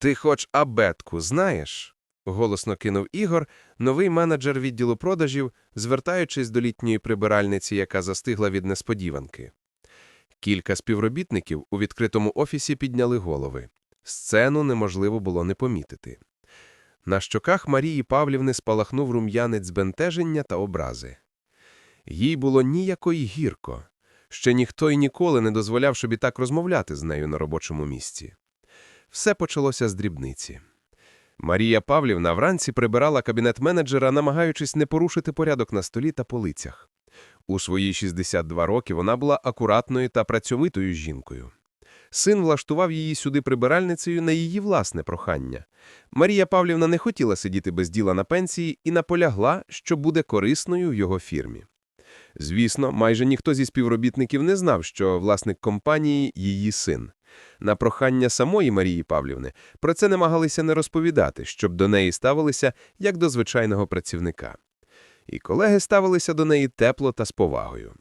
Ти хоч абетку знаєш? голосно кинув Ігор, новий менеджер відділу продажів, звертаючись до літньої прибиральниці, яка застигла від несподіванки. Кілька співробітників у відкритому офісі підняли голови. Сцену неможливо було не помітити. На щоках Марії Павлівни спалахнув рум'янець збентеження та образи. Їй було ніяко й гірко. Ще ніхто й ніколи не дозволяв собі так розмовляти з нею на робочому місці. Все почалося з дрібниці. Марія Павлівна вранці прибирала кабінет менеджера, намагаючись не порушити порядок на столі та полицях. У свої 62 роки вона була акуратною та працьовитою жінкою. Син влаштував її сюди прибиральницею на її власне прохання. Марія Павлівна не хотіла сидіти без діла на пенсії і наполягла, що буде корисною в його фірмі. Звісно, майже ніхто зі співробітників не знав, що власник компанії – її син. На прохання самої Марії Павлівни про це намагалися не розповідати, щоб до неї ставилися як до звичайного працівника. І колеги ставилися до неї тепло та з повагою.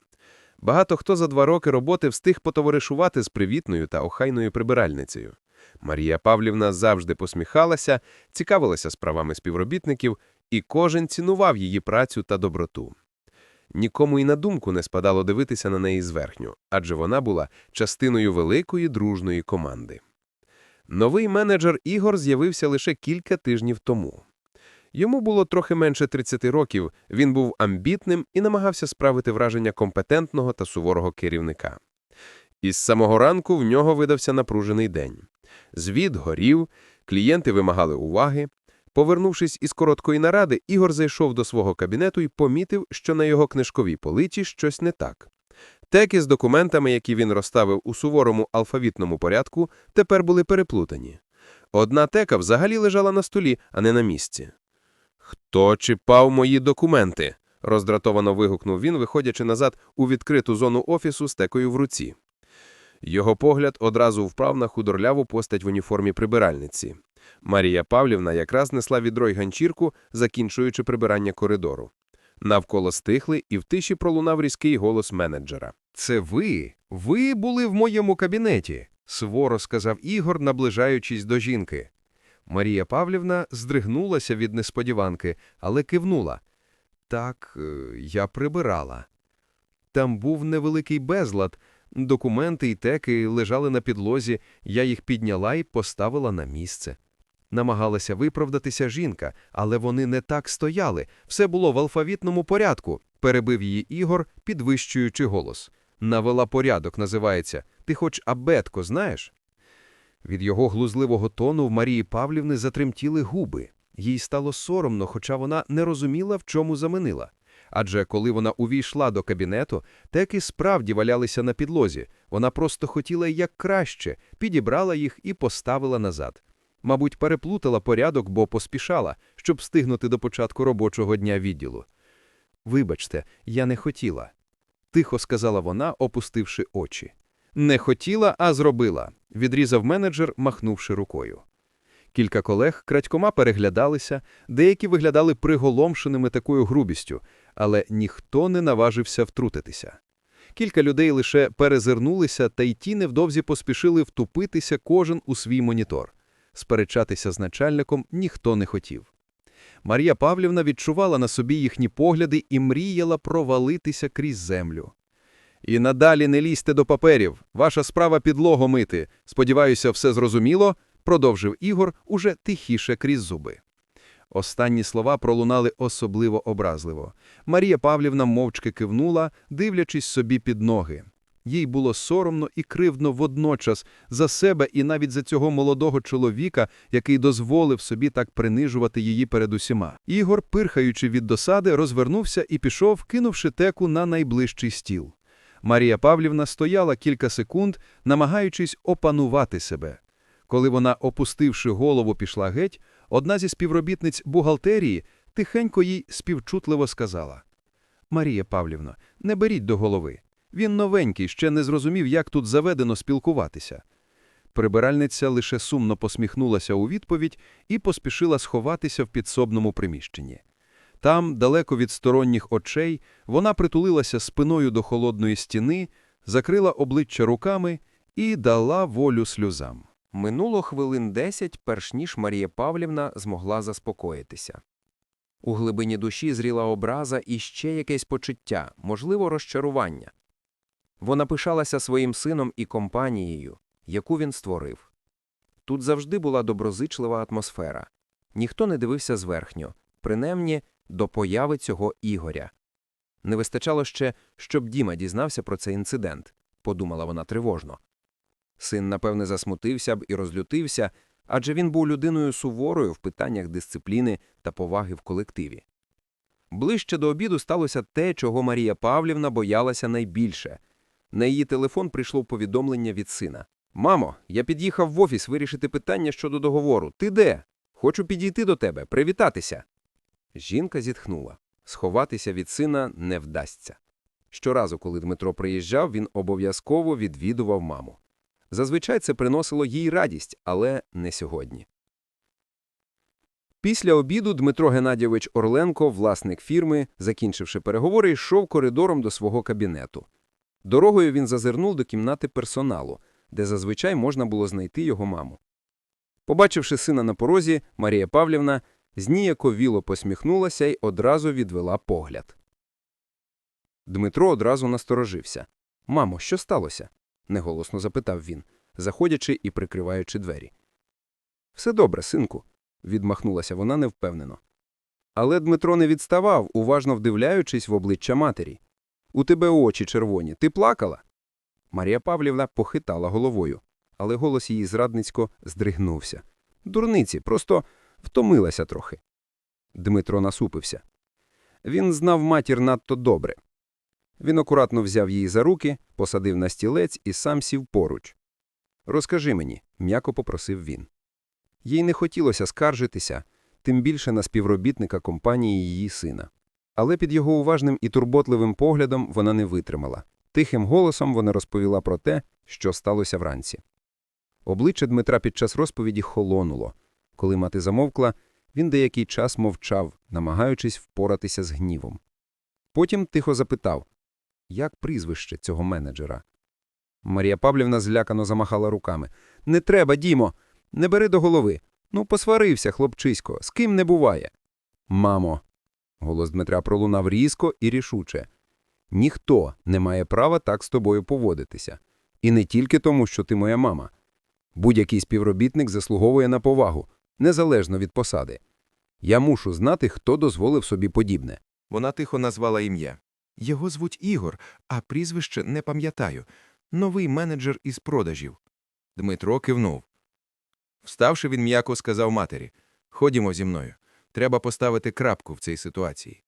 Багато хто за два роки роботи встиг потоваришувати з привітною та охайною прибиральницею. Марія Павлівна завжди посміхалася, цікавилася справами співробітників, і кожен цінував її працю та доброту. Нікому й на думку не спадало дивитися на неї зверхню, адже вона була частиною великої дружної команди. Новий менеджер Ігор з'явився лише кілька тижнів тому. Йому було трохи менше 30 років, він був амбітним і намагався справити враження компетентного та суворого керівника. Із самого ранку в нього видався напружений день. Звіт горів, клієнти вимагали уваги. Повернувшись із короткої наради, Ігор зайшов до свого кабінету і помітив, що на його книжковій полиці щось не так. Теки з документами, які він розставив у суворому алфавітному порядку, тепер були переплутані. Одна тека взагалі лежала на столі, а не на місці. «Хто чіпав мої документи?» – роздратовано вигукнув він, виходячи назад у відкриту зону офісу з текою в руці. Його погляд одразу впав на худорляву постать в уніформі прибиральниці. Марія Павлівна якраз несла відро й ганчірку, закінчуючи прибирання коридору. Навколо стихли, і в тиші пролунав різкий голос менеджера. Це ви? Ви були в моєму кабінеті, суворо сказав Ігор, наближаючись до жінки. Марія Павлівна здригнулася від несподіванки, але кивнула. Так, е, я прибирала. Там був невеликий безлад, документи й теки лежали на підлозі, я їх підняла і поставила на місце. Намагалася виправдатися жінка, але вони не так стояли, все було в алфавітному порядку, перебив її Ігор, підвищуючи голос. Навела порядок, називається. Ти хоч абетко знаєш? Від його глузливого тону в Марії Павлівни затремтіли губи. Їй стало соромно, хоча вона не розуміла, в чому заминила. Адже коли вона увійшла до кабінету, теки справді валялися на підлозі. Вона просто хотіла як краще, підібрала їх і поставила назад. Мабуть, переплутала порядок, бо поспішала, щоб встигнути до початку робочого дня відділу. Вибачте, я не хотіла. Тихо сказала вона, опустивши очі. Не хотіла, а зробила, відрізав менеджер, махнувши рукою. Кілька колег крадькома переглядалися, деякі виглядали приголомшеними такою грубістю, але ніхто не наважився втрутитися. Кілька людей лише перезирнулися, та й ті невдовзі поспішили втупитися кожен у свій монітор. Сперечатися з начальником ніхто не хотів. Марія Павлівна відчувала на собі їхні погляди і мріяла провалитися крізь землю. І надалі не лізьте до паперів, ваша справа підлогу мити. Сподіваюся, все зрозуміло, продовжив Ігор уже тихіше крізь зуби. Останні слова пролунали особливо образливо. Марія Павлівна мовчки кивнула, дивлячись собі під ноги. Їй було соромно і кривдно водночас за себе і навіть за цього молодого чоловіка, який дозволив собі так принижувати її перед усіма. Ігор, пирхаючи від досади, розвернувся і пішов, кинувши теку на найближчий стіл. Марія Павлівна стояла кілька секунд, намагаючись опанувати себе. Коли вона, опустивши голову, пішла геть, одна зі співробітниць бухгалтерії тихенько їй співчутливо сказала: Марія Павлівна, не беріть до голови. Він новенький, ще не зрозумів, як тут заведено спілкуватися. Прибиральниця лише сумно посміхнулася у відповідь і поспішила сховатися в підсобному приміщенні. Там, далеко від сторонніх очей, вона притулилася спиною до холодної стіни, закрила обличчя руками і дала волю сльозам. Минуло хвилин десять, перш ніж Марія Павлівна змогла заспокоїтися. У глибині душі зріла образа і ще якесь почуття, можливо, розчарування. Вона пишалася своїм сином і компанією, яку він створив. Тут завжди була доброзичлива атмосфера. Ніхто не дивився зверхньо, принаймні до появи цього Ігоря. Не вистачало ще, щоб Діма дізнався про цей інцидент, подумала вона тривожно. Син, напевне, засмутився б і розлютився, адже він був людиною суворою в питаннях дисципліни та поваги в колективі. Ближче до обіду сталося те, чого Марія Павлівна боялася найбільше. На її телефон прийшло повідомлення від сина. Мамо, я під'їхав в офіс вирішити питання щодо договору. Ти де? Хочу підійти до тебе, привітатися. Жінка зітхнула. Сховатися від сина не вдасться. Щоразу, коли Дмитро приїжджав, він обов'язково відвідував маму. Зазвичай це приносило їй радість, але не сьогодні. Після обіду Дмитро Геннадійович Орленко, власник фірми, закінчивши переговори, йшов коридором до свого кабінету. Дорогою він зазирнув до кімнати персоналу, де зазвичай можна було знайти його маму. Побачивши сина на порозі, Марія Павлівна зніяковіло посміхнулася й одразу відвела погляд. Дмитро одразу насторожився. Мамо, що сталося? неголосно запитав він, заходячи і прикриваючи двері. Все добре, синку, відмахнулася вона невпевнено. Але Дмитро не відставав, уважно вдивляючись в обличчя матері. У тебе очі червоні. Ти плакала? Марія Павлівна похитала головою, але голос її зрадницько здригнувся. Дурниці, просто втомилася трохи. Дмитро насупився. Він знав матір надто добре. Він акуратно взяв її за руки, посадив на стілець і сам сів поруч. Розкажи мені, м'яко попросив він. Їй не хотілося скаржитися, тим більше на співробітника компанії її сина. Але під його уважним і турботливим поглядом вона не витримала. Тихим голосом вона розповіла про те, що сталося вранці. Обличчя Дмитра під час розповіді холонуло. Коли мати замовкла, він деякий час мовчав, намагаючись впоратися з гнівом. Потім тихо запитав, як прізвище цього менеджера. Марія Павлівна злякано замахала руками. Не треба, Дімо, не бери до голови. Ну, посварився, хлопчисько, з ким не буває. Мамо. Голос Дмитра пролунав різко і рішуче. Ніхто не має права так з тобою поводитися. І не тільки тому, що ти моя мама. Будь-який співробітник заслуговує на повагу, незалежно від посади. Я мушу знати, хто дозволив собі подібне. Вона тихо назвала ім'я. Його звуть Ігор, а прізвище не пам'ятаю. Новий менеджер із продажів. Дмитро кивнув. Вставши, він м'яко сказав матері: Ходімо зі мною. Треба поставити крапку в цій ситуації.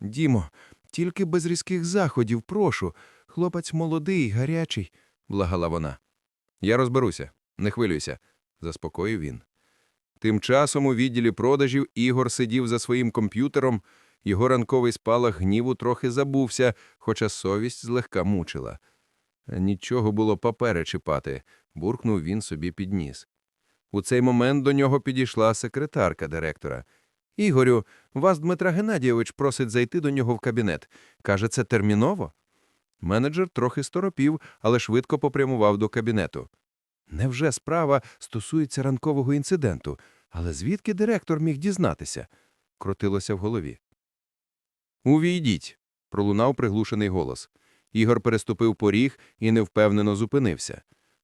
Дімо, тільки без різких заходів, прошу. Хлопець молодий, гарячий, благала вона. Я розберуся, не хвилюйся, заспокоїв він. Тим часом у відділі продажів Ігор сидів за своїм комп'ютером, його ранковий спалах гніву трохи забувся, хоча совість злегка мучила. Нічого було папери чіпати, буркнув він собі під ніс. У цей момент до нього підійшла секретарка директора. Ігорю, вас Дмитра Геннадійович просить зайти до нього в кабінет. Каже, це терміново. Менеджер трохи сторопів, але швидко попрямував до кабінету. Невже справа стосується ранкового інциденту? Але звідки директор міг дізнатися? крутилося в голові. Увійдіть. пролунав приглушений голос. Ігор переступив поріг і невпевнено зупинився.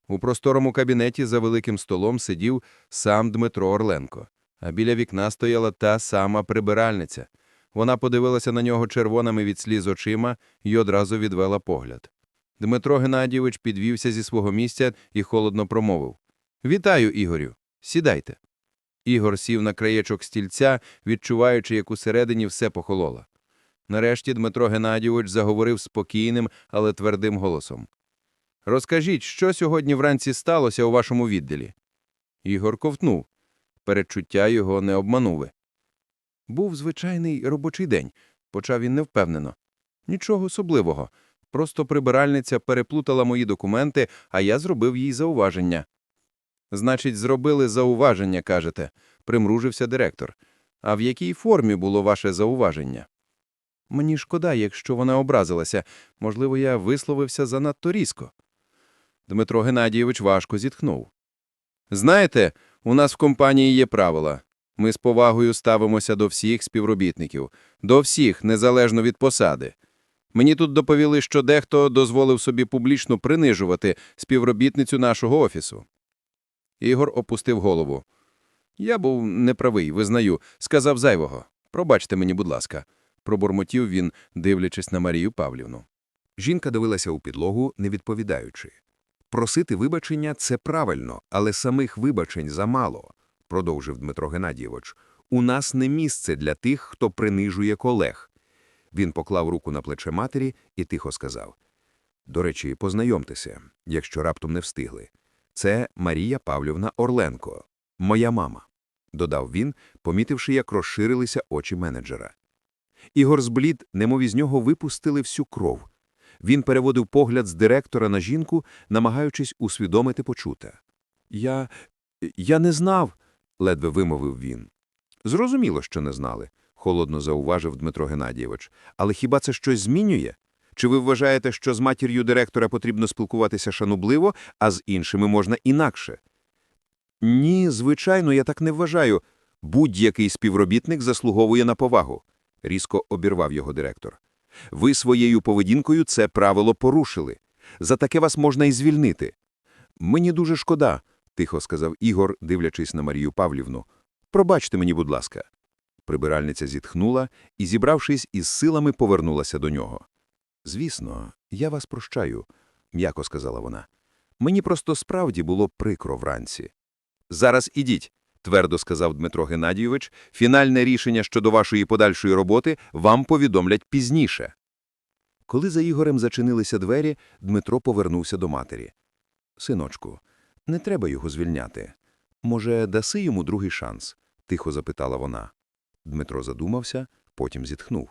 У просторому кабінеті за великим столом сидів сам Дмитро Орленко, а біля вікна стояла та сама прибиральниця. Вона подивилася на нього червоними від сліз очима і одразу відвела погляд. Дмитро Геннадійович підвівся зі свого місця і холодно промовив Вітаю, Ігорю. Сідайте. Ігор сів на краєчок стільця, відчуваючи, як усередині все похололо. Нарешті Дмитро Геннадійович заговорив спокійним, але твердим голосом. Розкажіть, що сьогодні вранці сталося у вашому відділі? Ігор ковтнув. Передчуття його не обманули. Був звичайний робочий день, почав він невпевнено. Нічого особливого. Просто прибиральниця переплутала мої документи, а я зробив їй зауваження. Значить, зробили зауваження, кажете, примружився директор. А в якій формі було ваше зауваження? Мені шкода, якщо вона образилася. Можливо, я висловився занадто різко. Дмитро Геннадійович важко зітхнув. Знаєте, у нас в компанії є правила. Ми з повагою ставимося до всіх співробітників, до всіх, незалежно від посади. Мені тут доповіли, що дехто дозволив собі публічно принижувати співробітницю нашого офісу. Ігор опустив голову. Я був неправий, визнаю, сказав зайвого. Пробачте мені, будь ласка, пробурмотів він, дивлячись на Марію Павлівну. Жінка дивилася у підлогу, не відповідаючи. Просити вибачення – це правильно, але самих вибачень замало, продовжив Дмитро Геннадійович. У нас не місце для тих, хто принижує колег. Він поклав руку на плече матері і тихо сказав. До речі, познайомтеся, якщо раптом не встигли. Це Марія Павлівна Орленко, моя мама, додав він, помітивши, як розширилися очі менеджера. Ігор зблід, немов із нього випустили всю кров. Він переводив погляд з директора на жінку, намагаючись усвідомити почуте. Я. я не знав, ледве вимовив він. Зрозуміло, що не знали, холодно зауважив Дмитро Геннадійович. Але хіба це щось змінює? Чи ви вважаєте, що з матір'ю директора потрібно спілкуватися шанобливо, а з іншими можна інакше? Ні, звичайно, я так не вважаю. Будь-який співробітник заслуговує на повагу, різко обірвав його директор. Ви своєю поведінкою це правило порушили. За таке вас можна і звільнити. Мені дуже шкода, тихо сказав Ігор, дивлячись на Марію Павлівну. Пробачте мені, будь ласка. Прибиральниця зітхнула і, зібравшись із силами, повернулася до нього. Звісно, я вас прощаю, м'яко сказала вона. Мені просто справді було прикро вранці. Зараз ідіть, твердо сказав Дмитро Геннадійович, фінальне рішення щодо вашої подальшої роботи вам повідомлять пізніше. Коли за Ігорем зачинилися двері, Дмитро повернувся до матері. Синочку, не треба його звільняти. Може, даси йому другий шанс? тихо запитала вона. Дмитро задумався, потім зітхнув.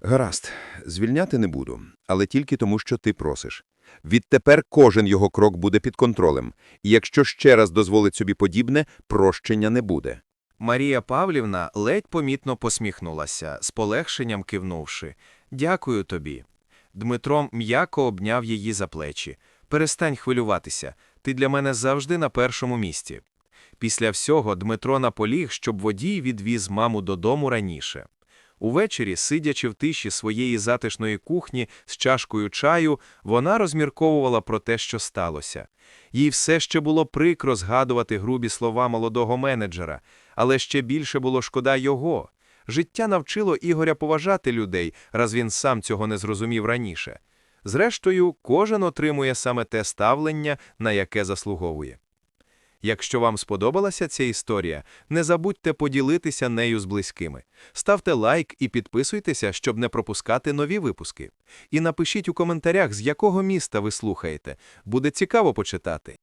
Гаразд, звільняти не буду, але тільки тому, що ти просиш. Відтепер кожен його крок буде під контролем, і якщо ще раз дозволить собі подібне, прощення не буде. Марія Павлівна ледь помітно посміхнулася, з полегшенням кивнувши. Дякую тобі. Дмитро м'яко обняв її за плечі. Перестань хвилюватися, ти для мене завжди на першому місці. Після всього Дмитро наполіг, щоб водій відвіз маму додому раніше. Увечері, сидячи в тиші своєї затишної кухні з чашкою чаю, вона розмірковувала про те, що сталося. Їй все ще було прикро згадувати грубі слова молодого менеджера, але ще більше було шкода його. Життя навчило Ігоря поважати людей, раз він сам цього не зрозумів раніше. Зрештою, кожен отримує саме те ставлення, на яке заслуговує. Якщо вам сподобалася ця історія, не забудьте поділитися нею з близькими. Ставте лайк і підписуйтеся, щоб не пропускати нові випуски. І напишіть у коментарях, з якого міста ви слухаєте. Буде цікаво почитати.